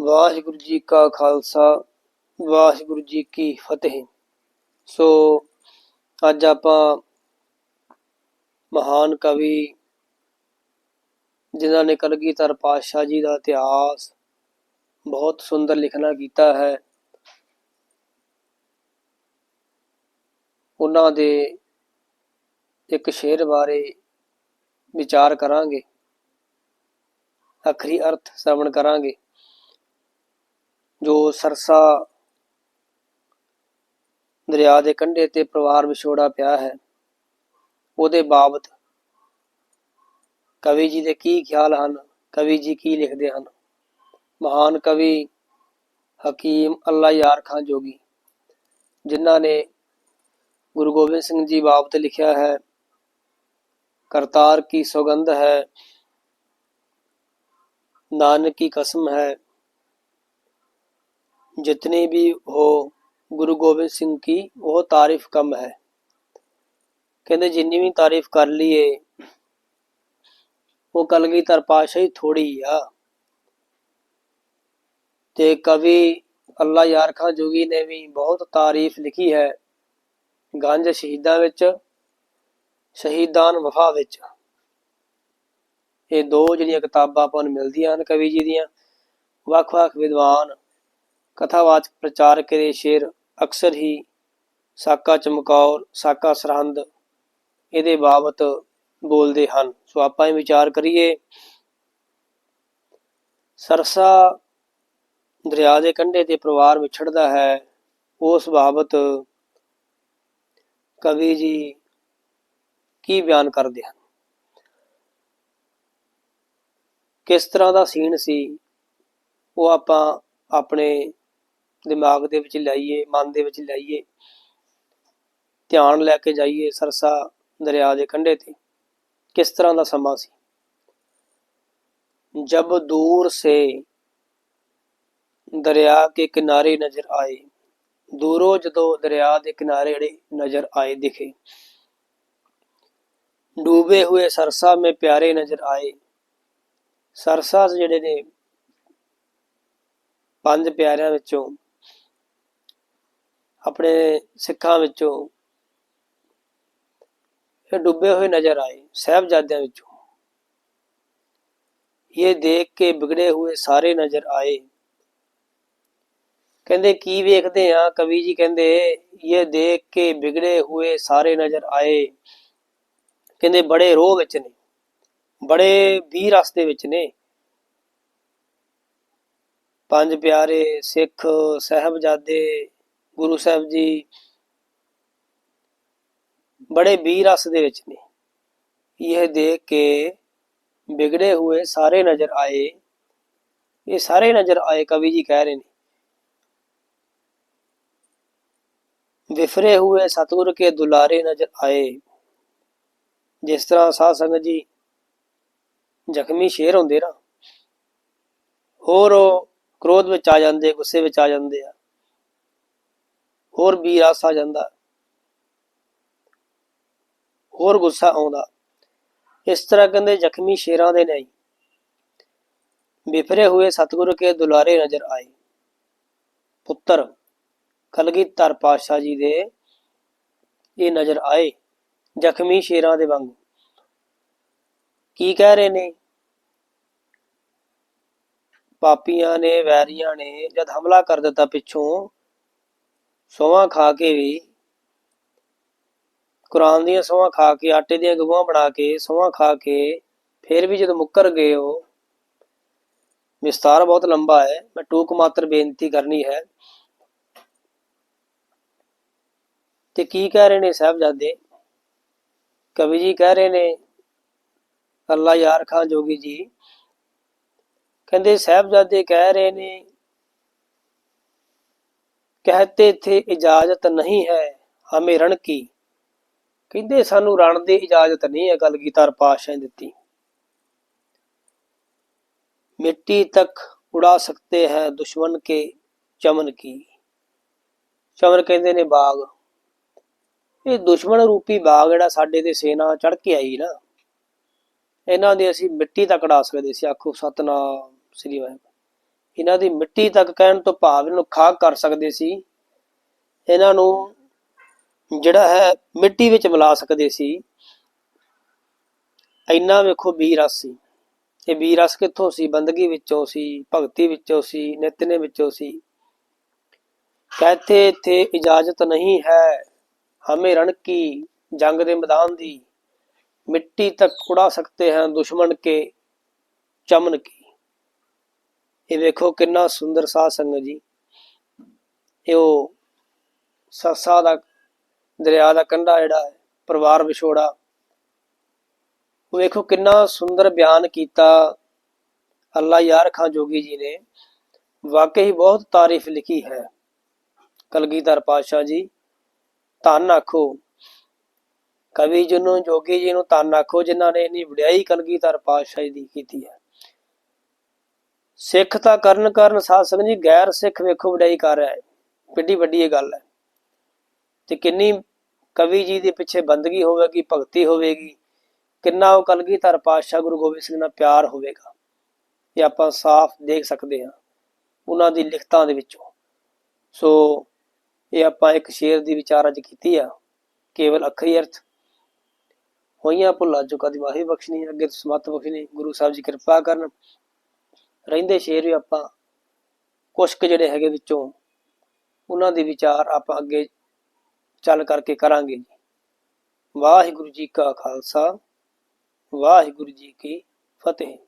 ਵਾਹਿਗੁਰੂ ਜੀ ਕਾ ਖਾਲਸਾ, ਵਾਹਿਗੁਰੂ ਜੀ ਕੀ ਫਤਿਹ। ਸੋ ਅੱਜ ਆਪਾਂ ਮਹਾਨ ਕਵੀ ਜਿਨ੍ਹਾਂ ਨੇ ਕਲਗੀਧਰ ਪਾਤਸ਼ਾਹ ਜੀ ਦਾ ਇਤਿਹਾਸ ਬਹੁਤ ਸੁੰਦਰ ਲਿਖਣਾ ਕੀਤਾ ਹੈ, ਉਹਨਾਂ ਦੇ ਇੱਕ ਸ਼ੇਰ ਬਾਰੇ ਵਿਚਾਰ ਕਰਾਂਗੇ, ਅਖਰੀ ਅਰਥ ਸ਼ਰਵਣ ਕਰਾਂਗੇ। ਜੋ ਸਰਸਾ ਦਰਿਆ ਦੇ ਕੰਢੇ ਤੇ ਪਰਿਵਾਰ ਵਿਛੋੜਾ ਪਿਆ ਹੈ, ਉਹਦੇ ਬਾਬਤ ਕਵੀ ਜੀ ਦੇ ਕੀ ਖਿਆਲ ਹਨ? ਕਵੀ ਜੀ ਕੀ ਲਿਖਦੇ ਹਨ? ਮਹਾਨ ਕਵੀ ਹਕੀਮ ਅੱਲਾ ਯਾਰ ਖਾਨ ਜੋਗੀ, ਜਿਨ੍ਹਾਂ ਨੇ ਗੁਰੂ ਗੋਬਿੰਦ ਸਿੰਘ ਜੀ ਬਾਬਤ ਲਿਖਿਆ ਹੈ, ਕਰਤਾਰ ਕੀ ਸੁਗੰਧ ਹੈ, ਨਾਨਕ ਕੀ ਕਸਮ ਹੈ जितनी भी हो ਗੁਰੂ ਗੋਬਿੰਦ ਸਿੰਘ ਕੀ ਉਹ ਤਾਰੀਫ ਕਮ ਹੈ ਕਹਿੰਦੇ ਜਿੰਨੀ ਵੀ ਤਾਰੀਫ ਕਰ ਲਈਏ ਉਹ ਕਲਗੀਧਰ ਪਾਤਸ਼ਾਹੀ ਥੋੜੀ ਆ ਤੇ ਕਵੀ ਅੱਲਾ ਯਾਰ ਖਾਨ ਜੋਗੀ ਨੇ ਵੀ ਬਹੁਤ ਤਾਰੀਫ ਲਿਖੀ ਹੈ ਗੰਜ ਸ਼ਹੀਦਾਂ ਵਿੱਚ ਸ਼ਹੀਦਾਨ ਵਫਾ ਵਿੱਚ ਇਹ ਦੋ ਜਿਹੜੀਆਂ ਕਿਤਾਬਾਂ ਆਪਾਂ ਨੂੰ ਮਿਲਦੀਆਂ ਹਨ ਕਵੀ ਜੀ ਦੀਆਂ ਵੱਖ-ਵੱਖ ਵਿਦਵਾਨ ਕਥਾਵਾਚਕ ਪ੍ਰਚਾਰਕ ਦੇ ਸ਼ੇਰ ਅਕਸਰ ਹੀ ਸਾਕਾ ਚਮਕੌਰ, ਸਾਕਾ ਸਰਹੰਦ ਇਹਦੇ ਬਾਬਤ ਬੋਲਦੇ ਹਨ। ਸੋ ਆਪਾਂ ਇਹ ਵਿਚਾਰ ਕਰੀਏ। ਸਰਸਾ ਦਰਿਆ ਦੇ ਕੰਢੇ ਤੇ ਪਰਿਵਾਰ ਵਿਛੜਦਾ ਹੈ। ਉਸ ਬਾਬਤ ਕਵੀ ਜੀ ਕੀ ਬਿਆਨ ਕਰਦੇ ਹਨ? ਕਿਸ ਤਰ੍ਹਾਂ ਦਾ ਸੀਨ ਸੀ? ਉਹ ਆਪਾਂ ਆਪਣੇ ਦਿਮਾਗ ਦੇ ਵਿੱਚ ਲਾਈਏ, ਮਨ ਦੇ ਵਿੱਚ ਲਾਈਏ, ਧਿਆਨ ਲੈ ਕੇ ਜਾਈਏ ਸਰਸਾ ਦਰਿਆ ਦੇ ਕੰਢੇ ਤੇ, ਕਿਸ ਤਰ੍ਹਾਂ ਦਾ ਸਮਾਂ ਸੀ? ਜਬ ਦੂਰ ਸੇ ਦਰਿਆ ਦੇ ਕਿਨਾਰੇ ਨਜ਼ਰ ਆਏ, ਦੂਰੋਂ ਜਦੋਂ ਦਰਿਆ ਦੇ ਕਿਨਾਰੇ ਜਿਹੜੇ ਨਜ਼ਰ ਆਏ ਦਿਖੇ, ਡੂਬੇ ਹੋਏ ਸਰਸਾ ਮੇ ਪਿਆਰੇ ਨਜ਼ਰ ਆਏ, ਸਰਸਾ ਜਿਹੜੇ ਨੇ ਪੰਜ ਪਿਆਰਿਆਂ ਵਿੱਚੋਂ ਆਪਣੇ ਸਿੱਖਾਂ ਵਿੱਚੋਂ ਇਹ ਡੁੱਬੇ ਹੋਏ ਨਜ਼ਰ ਆਏ, ਸਹਿਬਜ਼ਾਦਿਆਂ ਵਿੱਚੋਂ। ਇਹ ਦੇਖ ਕੇ ਵਿਗੜੇ ਹੋਏ ਸਾਰੇ ਨਜ਼ਰ ਆਏ। ਕਹਿੰਦੇ, ਕੀ ਵੇਖਦੇ ਆ? ਕਵੀ ਜੀ ਕਹਿੰਦੇ, ਇਹ ਦੇਖ ਕੇ ਵਿਗੜੇ ਹੋਏ ਸਾਰੇ ਨਜ਼ਰ ਆਏ। ਕਹਿੰਦੇ, ਬੜੇ ਰੋਹ ਵਿੱਚ ਨੇ। ਬੜੇ ਵੀ ਰਸਤੇ ਵਿੱਚ ਨੇ। ਪੰਜ ਪਿਆਰੇ ਸਿੱਖ ਸਹਿਬਜ਼ਾਦੇ ਗੁਰੂ ਸਾਹਿਬ ਜੀ ਬੜੇ ਵੀ ਰਸ ਦੇ ਵਿੱਚ ਨੇ। ਇਹ ਦੇਖ ਕੇ ਵਿਗੜੇ ਹੋਏ ਸਾਰੇ ਨਜ਼ਰ ਆਏ। ਇਹ ਸਾਰੇ ਨਜ਼ਰ ਆਏ ਕਵੀ ਜੀ ਕਹਿ ਰਹੇ ਨੇ। ਵਿਫਰੇ ਹੋਏ ਸਤਿਗੁਰ ਕੇ ਦੁਲਾਰੇ ਨਜ਼ਰ ਆਏ। ਜਿਸ ਤਰ੍ਹਾਂ ਸਾਧ ਸੰਗਤ ਜੀ ਜ਼ਖਮੀ ਸ਼ੇਰ ਹੁੰਦੇ ਨਾ, ਹੋਰ ਉਹ ਕ੍ਰੋਧ ਵਿੱਚ ਆ ਜਾਂਦੇ, ਗੁੱਸੇ ਵਿੱਚ ਆ ਜਾਂਦੇ ਆ। ਹੋਰ ਵੀ ਰਸ ਆ ਜਾਂਦਾ। ਹੋਰ ਗੁੱਸਾ ਆਉਂਦਾ। ਇਸ ਤਰ੍ਹਾਂ ਕਹਿੰਦੇ ਜ਼ਖਮੀ ਸ਼ੇਰਾਂ ਦੇ ਨਹੀਂ। ਵਿਫਰੇ ਹੋਏ ਸਤਿਗੁਰੂ ਕੇ ਦੁਲਾਰੇ ਨਜ਼ਰ ਆਏ। ਪੁੱਤਰ, ਕਲਗੀਧਰ ਪਾਤਸ਼ਾਹ ਜੀ ਦੇ ਇਹ ਨਜ਼ਰ ਆਏ ਜ਼ਖਮੀ ਸ਼ੇਰਾਂ ਦੇ ਵਾਂਗੂ। ਕੀ ਕਹਿ ਰਹੇ ਨੇ? ਪਾਪੀਆਂ ਨੇ, ਵੈਰੀਆਂ ਨੇ ਜਦ ਹਮਲਾ ਕਰ ਦਿੱਤਾ ਪਿੱਛੋਂ ਸੋਹਾਂ ਖਾ ਕੇ ਵੀ, ਕੁਰਾਨ ਦੀਆਂ ਸੋਹਾਂ ਖਾ ਕੇ, ਆਟੇ ਦੀਆਂ ਗਵਾਹਾਂ ਬਣਾ ਕੇ, ਸੋਹਾਂ ਖਾ ਕੇ ਫਿਰ ਵੀ ਜਦੋਂ ਮੁੱਕਰ ਗਏ ਉਹ, ਵਿਸਤਾਰ ਬਹੁਤ ਲੰਬਾ ਹੈ, ਮੈਂ ਟੂਕ ਮਾਤਰ ਬੇਨਤੀ ਕਰਨੀ ਹੈ। ਤੇ ਕੀ ਕਹਿ ਰਹੇ ਨੇ ਸਾਹਿਬਜ਼ਾਦੇ? ਕਵੀ ਜੀ ਕਹਿ ਰਹੇ ਨੇ ਅੱਲਾ ਯਾਰ ਖਾਨ ਜੋਗੀ ਜੀ, ਕਹਿੰਦੇ ਸਾਹਿਬਜ਼ਾਦੇ ਕਹਿ ਰਹੇ ਨੇ ਕਹਤੇ ਥੇ ਇਜਾਜ਼ਤ ਨਹੀਂ ਹੈ ਹਮੇ ਰਣ ਕੀ। ਕਹਿੰਦੇ ਸਾਨੂੰ ਰਣ ਦੀ ਇਜਾਜ਼ਤ ਨਹੀਂ ਹੈ, ਗੱਲ ਗੀਤਾਰ ਪਾਸ਼ਾ ਨੇ ਦਿੱਤੀ। ਮਿੱਟੀ ਤੱਕ ਉਡਾ ਸਕਤੇ ਹੈ ਦੁਸ਼ਮਨ ਕੇ ਚਮਨ ਕੀ। ਚਮਨ ਕਹਿੰਦੇ ਨੇ, ਬਾਗ। ਇਹ ਦੁਸ਼ਮਣ ਰੂਪੀ ਬਾਗ ਜਿਹੜਾ ਸਾਡੇ ਤੇ ਸੇਨਾ ਚੜ ਕੇ ਆਈ ਨਾ, ਇਹਨਾਂ ਦੇ ਅਸੀਂ ਮਿੱਟੀ ਤੱਕ ਉਡਾ ਸਕਦੇ ਸੀ। ਆਖੋ ਸਤਨਾਮ ਸ੍ਰੀ ਵਾਹਿਗੁਰੂ। ਇਹਨਾਂ ਦੀ ਮਿੱਟੀ ਤੱਕ ਕਹਿਣ ਤੋਂ ਭਾਵ ਇਹਨੂੰ ਖਾਕ ਕਰ ਸਕਦੇ ਸੀ। ਇਹਨਾਂ ਨੂੰ ਜਿਹੜਾ ਹੈ ਮਿੱਟੀ ਵਿੱਚ ਮਿਲਾ ਸਕਦੇ ਸੀ। ਇੰਨਾ ਵੇਖੋ ਵੀਰ ਰਸ ਸੀ। ਇਹ ਵੀਰ ਰਸ ਕਿੱਥੋਂ ਸੀ? ਬੰਦਗੀ ਵਿੱਚੋਂ ਸੀ, ਭਗਤੀ ਵਿੱਚੋਂ ਸੀ, ਨਿਤਨੇ ਵਿੱਚੋਂ ਸੀ। ਕਹਤੇ ਥੇ ਇਜਾਜ਼ਤ ਨਹੀਂ ਹੈ। ਹਮੇ ਰਣ ਕੀ ਜੰਗ ਦੇ ਮੈਦਾਨ ਦੀ। ਮਿੱਟੀ ਤੱਕ ਉਡਾ ਸਕਤੇ ਹਨ ਦੁਸ਼ਮਣ ਕੇ, ਚਮਨ ਕੀ। ਇਹ ਵੇਖੋ ਕਿੰਨਾ ਸੁੰਦਰ ਸਾਧ ਸੰਗਤ ਜੀ। ਇਹ ਉਹ ਸੱਸਾ ਦਾ, ਦਰਿਆ ਦਾ ਕੰਢਾ ਜਿਹੜਾ ਹੈ, ਪਰਿਵਾਰ ਵਿਛੋੜਾ। ਉਹ ਵੇਖੋ ਕਿੰਨਾ ਸੁੰਦਰ ਬਿਆਨ ਕੀਤਾ ਅੱਲਾ ਯਾਰ ਖਾਂ ਜੋਗੀ ਜੀ ਨੇ। ਵਾਕਈ ਬਹੁਤ ਤਾਰੀਫ ਲਿਖੀ ਹੈ ਕਲਗੀਧਰ ਪਾਤਸ਼ਾਹ ਜੀ। ਧੰਨ ਆਖੋ। ਕਵੀ ਜੀ ਨੂੰ, ਜੋਗੀ ਜੀ ਨੂੰ ਧੰਨ ਆਖੋ ਜਿਨ੍ਹਾਂ ਨੇ ਇੰਨੀ ਵਡਿਆਈ ਕਲਗੀਧਰ ਪਾਤਸ਼ਾਹ ਜੀ ਦੀ ਕੀਤੀ ਹੈ। ਸਿੱਖ ਤਾਂ ਕਰਨ ਕਰਨ ਸਾਧ ਸੰਗਤ ਜੀ ਗੈਰ ਸਿੱਖ ਵੇਖੋ ਵਡਿਆਈ ਕਰ ਰਿਹਾ ਹੈ। ਕਿੱਡੀ ਵੱਡੀ ਇਹ ਗੱਲ ਹੈ। ਤੇ ਕਿੰਨੀ ਕਵੀ ਜੀ ਦੇ ਪਿੱਛੇ ਬੰਦਗੀ ਹੋਵੇਗੀ, ਭਗਤੀ ਹੋਵੇਗੀ, ਕਿੰਨਾ ਉਹ ਕਲਗੀਧਰ ਪਾਤਸ਼ਾਹ ਗੁਰੂ ਗੋਬਿੰਦ ਸਿੰਘ ਨਾਲ ਪਿਆਰ ਹੋਵੇਗਾ। ਇਹ ਆਪਾਂ ਸਾਫ਼ ਦੇਖ ਸਕਦੇ ਹਾਂ ਉਹਨਾਂ ਦੀ ਲਿਖਤਾਂ ਦੇ ਵਿੱਚੋਂ। ਸੋ ਇਹ ਆਪਾਂ ਇੱਕ ਸ਼ੇਰ ਦੀ ਵਿਚਾਰ ਅੱਜ ਕੀਤੀ ਆ, ਕੇਵਲ ਅੱਖਰੀ ਅਰਥ। ਹੋਈਆਂ ਭੁੱਲਾਂ ਚੁੱਕਾ ਦੀ ਵਾਹੀ ਬਖਸ਼ਣੀ, ਅੱਗੇ ਸਮਤ ਬਖਸ਼ਣੀ, ਗੁਰੂ ਸਾਹਿਬ ਜੀ ਕਿਰਪਾ ਕਰਨ ਰਹਿੰਦੇ ਸ਼ੇਰ ਵੀ ਆਪਾਂ ਕੁਛ ਕੁ ਜਿਹੜੇ ਹੈਗੇ ਵਿੱਚੋਂ, ਉਹਨਾਂ ਦੇ ਵਿਚਾਰ ਆਪਾਂ ਅੱਗੇ ਚੱਲ ਕਰਕੇ ਕਰਾਂਗੇ ਜੀ। ਵਾਹਿਗੁਰੂ ਜੀ ਕਾ ਖਾਲਸਾ, ਵਾਹਿਗੁਰੂ ਜੀ ਕੀ ਫਤਿਹ।